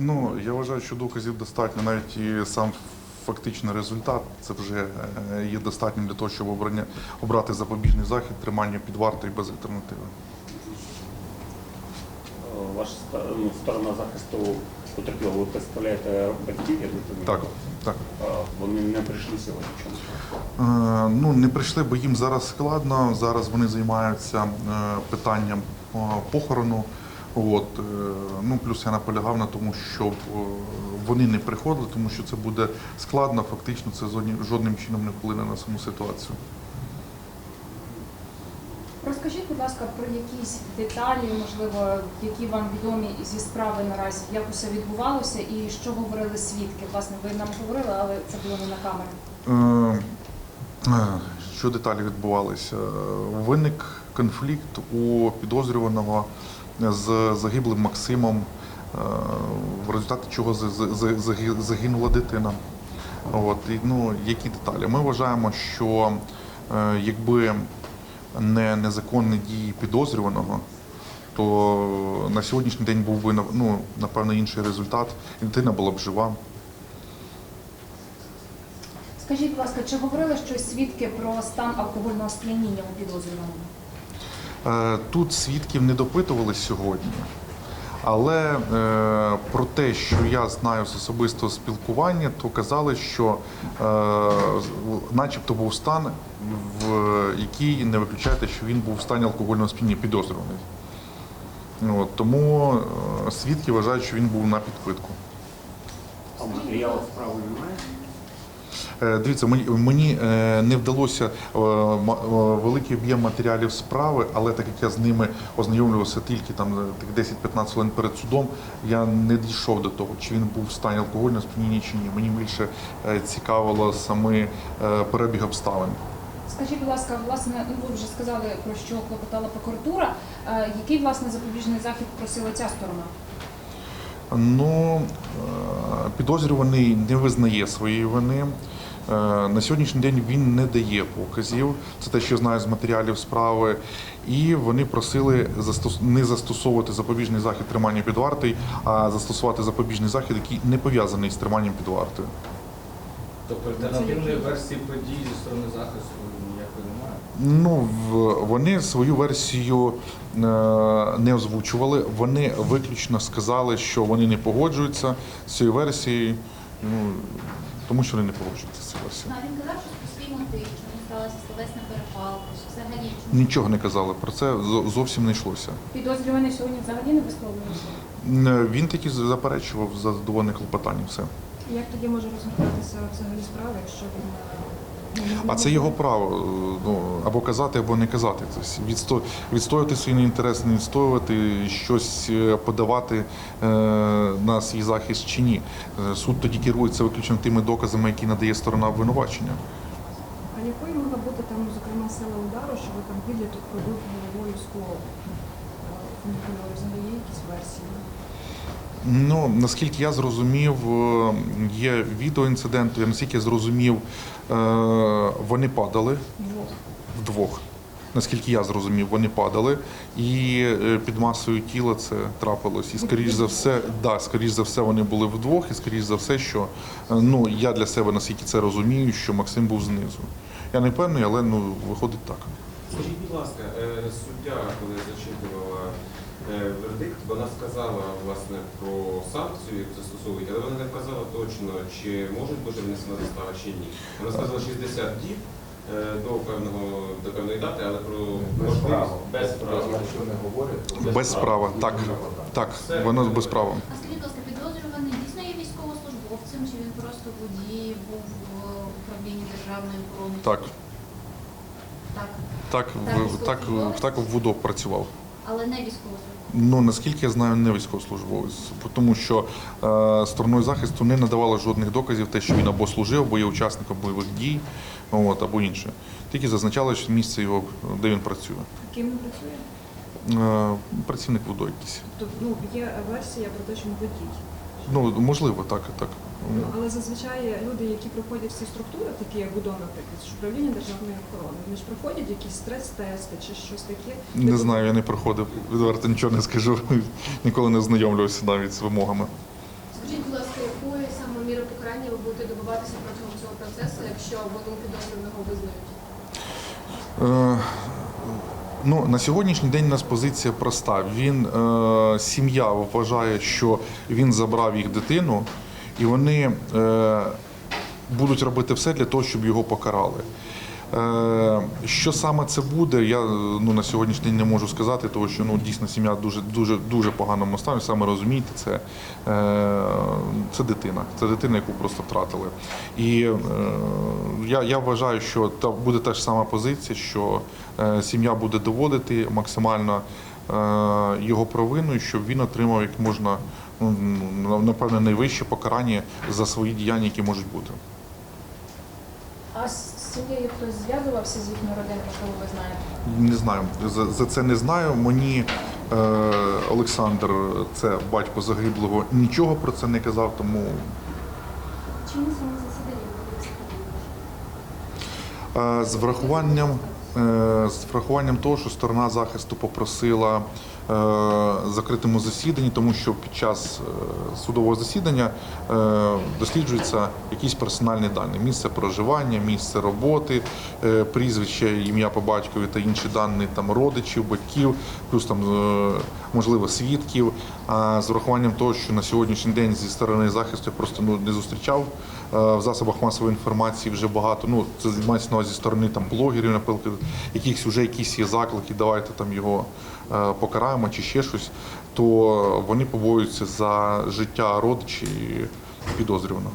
Ну, я вважаю, що доказів достатньо, навіть і сам фактичний результат це вже е, є достатнім для того, щоб обрання, обрати запобіжний захід, тримання під вартою без альтернативи. Е, Ваша ну, сторона захисту потерпілого, ви представляєте батьків, я розумію? Так, так. Е, Вони не прийшли сьогодні. Чому? Е, Ну, не прийшли, бо їм зараз складно. Зараз вони займаються питанням похорону. От, е, ну, плюс я наполягав на тому, щоб е, вони не приходили, тому що це буде складно. Фактично, це жодним чином не вплине на саму ситуацію. Розкажіть, будь ласка, про якісь деталі, можливо, які вам відомі зі справи наразі, як усе відбувалося і що говорили свідки. Власне, ви нам говорили, але це було не на камері. Е, Що деталі відбувалися? Виник конфлікт у підозрюваного з загиблим Максимом, е, в результаті чого за- за- за- заги- загинула дитина. От, і, ну, які деталі? Ми вважаємо, що е, якби не незаконні дії підозрюваного, то на сьогоднішній день був би ну, напевно інший результат, і дитина була б жива. Скажіть, будь ласка, чи говорили щось свідки про стан алкогольного сп'яніння у підозрюваному? Е, Тут свідків не допитували сьогодні, але е, про те, що я знаю з особистого спілкування, то казали, що е, начебто був стан, в який не виключаєте, що він був в стані алкогольного сп'яніння підозрюваний. От, тому свідки вважають, що він був на підпитку. А матеріалу справи немає? Е, Дивіться, мені, мені е, не вдалося е, великий об'єм матеріалів справи, але так як я з ними ознайомлювався тільки там е, тих 10-15 хвилин перед судом, я не дійшов до того, чи він був в стані алкогольного сп'яніння чи ні. Мені більше цікавило саме перебіг обставин. Скажіть, будь ласка, власне, ну ви вже сказали про що клопотала прокуратура. Який власне запобіжний захід просила ця сторона? Ну, підозрюваний не визнає своєї вини. Е, На сьогоднішній день він не дає показів. Це те, що знаю з матеріалів справи. І вони просили не застосовувати запобіжний захід тримання під вартою, а застосувати запобіжний захід, який не пов'язаний з триманням під вартою. Тобто альтернативної версії подій зі сторони захисту ніякої немає? Ну, вони свою версію е, не озвучували. Вони виключно сказали, що вони не погоджуються з цією версією, ну, тому що вони не погоджуються з цим. Він казав що свій мотив, чому сталася словесна перепалка, що взагалі Нічого не казали про це, зовсім не йшлося. Підозрюваний сьогодні взагалі не висловлювався? Н- Він тільки заперечував задоволене клопотання. Все. Як тоді може розглядатися взагалі справа, якщо він е, А це його право е, ну, або казати, або не казати. Тобто відсто- відстоювати свої інтереси, не відстоювати, щось е, подавати е, на свій захист чи ні. Суд тоді керується виключно тими доказами, які надає сторона обвинувачення. А якою могла бути там, зокрема, сила удару, що ви там підліток пробив головою скло? Взагалі якісь версії? Ну, наскільки я зрозумів, е, є відео інциденту, я наскільки я зрозумів, е, вони падали вдвох. Наскільки я зрозумів, вони падали, і е, під масою тіла це трапилось. І скоріш за все, да, скоріш за все, вони були вдвох, і скоріш за все, що ну я для себе наскільки це розумію, що Максим був знизу. Я не певний, але ну виходить так. Скажіть, будь ласка, суддя, коли зачитувала вердикт, вона сказала власне про санкцію, яку застосовують, але вона не вказала точно, чи можуть бути внесена застава чи ні. Вона сказала 60 діб е, до певного до певної дати, але про можливість без права. Без права, так, так, воно без права. А скажіть, ласка, підозрюваний дійсно є військовослужбовцем, чи він просто водій був в управлінні державної охорони? Так, Так. так, так, в- так в ВУДО працював. Але не військовослужбовець. Ну наскільки я знаю, не військовослужбовець, тому що е, стороною захисту не надавали жодних доказів, те, що він або служив, або є учасником бойових дій, от, або інше. Тільки зазначали, що місце його, де він працює. Ким він працює? Е, працівник ВУДО якийсь. Тобто ну, є версія про те, що він водій. Ну, можливо, так, так. Ну, але зазвичай люди, які проходять ці структури, такі як БУДО, наприклад, ж управління державної охорони, вони ж проходять якісь стрес-тести чи щось таке. Не знаю, я не проходив. Відверто нічого не скажу. Ніколи не знайомлювався навіть з вимогами. Скажіть, будь ласка, якої саме міри покарання ви будете добиватися протягом цього процесу, якщо вину підозрюваного визнають? Е, Ну, на сьогоднішній день у нас позиція проста. Він е, сім'я вважає, що він забрав їх дитину, і вони е, будуть робити все для того, щоб його покарали. Е, що саме це буде, я ну, на сьогоднішній день не можу сказати, тому що ну, дійсно сім'я дуже дуже дуже поганому стані. Саме розумієте, це, е, це дитина. Це дитина, яку просто втратили. І я, я вважаю, що та буде та ж сама позиція, що сім'я буде доводити максимально його провину, щоб він отримав як можна напевне найвище покарання за свої діяння, які можуть бути. А з сім'єю хтось зв'язувався з їхньою родиною, можливо, ви знаєте? Не знаю, за, за це не знаю. Мені е, Олександр, це батько загиблого, нічого про це не казав, тому Чому саме засідання е, з врахуванням. е, З врахуванням того, що сторона захисту попросила закритому засіданні, тому що під час е, судового засідання е, досліджуються якісь персональні дані: місце проживання, місце роботи, е, прізвище, ім'я по батькові та інші дані там родичів, батьків, плюс там е, можливо свідків. А з врахуванням того, що на сьогоднішній день зі сторони захисту я просто ну не зустрічав е, в засобах масової інформації вже багато. Ну це мається на увазі зі сторони там блогерів, наприклад, якихось вже якісь є заклики, давайте там його е, покараємо чи ще щось, то вони побоюються за життя родичів підозрюваного.